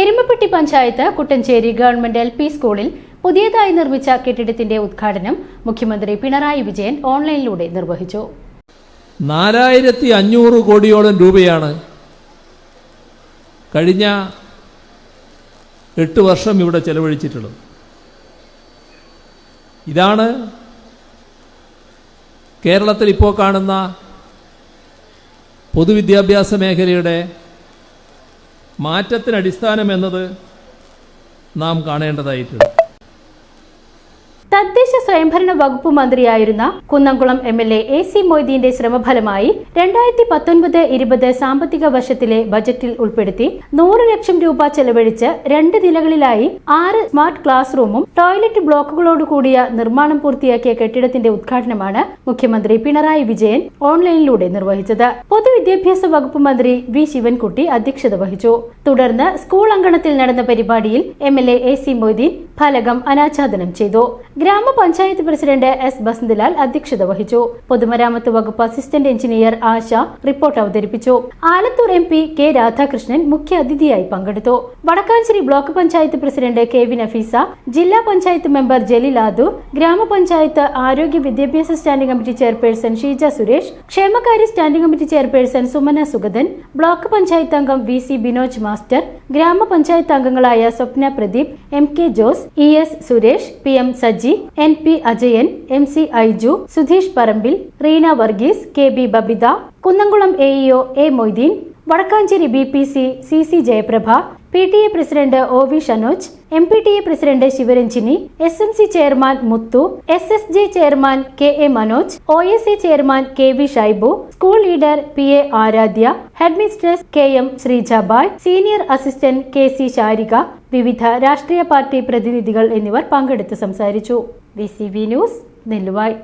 Erumapetty panchayat Kuttanchery government L P സ്കൂളിൽ പുതിയതായി നിർമ്മിച്ച കെട്ടിടത്തിന്റെ ഉദ്ഘാടനം മുഖ്യമന്ത്രി പിണറായി വിജയൻ ഓൺലൈനിലൂടെ നിർവഹിച്ചു. നാലായിരത്തി അഞ്ഞൂറ് കോടിയോളം രൂപയാണ് കഴിഞ്ഞ എട്ട് വർഷം ഇവിടെ ചെലവഴിച്ചിട്ടുള്ളത്. ഇതാണ് കേരളത്തിൽ ഇപ്പോൾ കാണുന്ന പൊതുവിദ്യാഭ്യാസ മേഖലയുടെ മാറ്റത്തിന് അടിസ്ഥാനം എന്നത് നാം കാണേണ്ടതായിട്ടുണ്ട്. സ്വയംഭരണ വകുപ്പ് മന്ത്രിയായിരുന്ന Kunnamkulam M L A A C മൊയ്തീന്റെ ശ്രമഫലമായി രണ്ടായിരത്തി പത്തൊൻപത് ഇരുപത് സാമ്പത്തിക വർഷത്തിലെ ബജറ്റിൽ ഉൾപ്പെടുത്തി നൂറ് ലക്ഷം രൂപ ചെലവഴിച്ച് രണ്ട് നിലകളിലായി ആറ് സ്മാർട്ട് ക്ലാസ് റൂമും ടോയ്ലറ്റ് ബ്ലോക്കുകളോട് കൂടിയ നിർമ്മാണം പൂർത്തിയാക്കിയ കെട്ടിടത്തിന്റെ ഉദ്ഘാടനമാണ് മുഖ്യമന്ത്രി പിണറായി വിജയൻ ഓൺലൈനിലൂടെ നിർവഹിച്ചത്. പൊതുവിദ്യാഭ്യാസ വകുപ്പ് മന്ത്രി വി ശിവൻകുട്ടി അധ്യക്ഷത വഹിച്ചു. തുടർന്ന് സ്കൂൾ അങ്കണത്തിൽ നടന്ന പരിപാടിയിൽ M L A A C Moideen ഫലകം അനാച്ഛാദനം ചെയ്തു. ഗ്രാമപഞ്ചായത്ത് പ്രസിഡന്റ് എസ് ബസന്തലാൽ അധ്യക്ഷത വഹിച്ചു. പൊതുമരാമത്ത് വകുപ്പ് അസിസ്റ്റന്റ് എഞ്ചിനീയർ ആശ റിപ്പോർട്ട് അവതരിപ്പിച്ചു. Alathur M P K Radhakrishnan മുഖ്യ അതിഥിയായി പങ്കെടുത്തു. Vadakkanchery block panchayat president K V Nafeesa ജില്ലാ പഞ്ചായത്ത് മെമ്പർ ജലീലാദു ഗ്രാമപഞ്ചായത്ത് ആരോഗ്യ വിദ്യാഭ്യാസ standing committee chairperson Sheeja Suresh ക്ഷേമകാര്യ standing committee chairperson Sumana Sugathan block panchayat അംഗം വി സി ബിനോജ് മാസ്റ്റർ ഗ്രാമപഞ്ചായത്ത് അംഗങ്ങളായ Swapna Pradeep M K Jose E S Suresh P M Saji N P Ajayan M C Aiju Sudheesh Parambil Reena Varghese K B Babitha Kunnamkulam A EO A Moideen Vadakkanchery B P C C C Jayaprabha P T A president O V Shanoj M P T A president Sivaranjini S M C chairman Muthu S S J chairman K A Manoj O S A chairman K V Shaibu school leader P A Aradhya headmistress K M Sreejabai senior assistant K C Sharika വിവിധ രാഷ്ട്രീയ party പ്രതിനിധികൾ എന്നിവർ പങ്കെടുത്ത് സംസാരിച്ചു. V C V news Nelluvai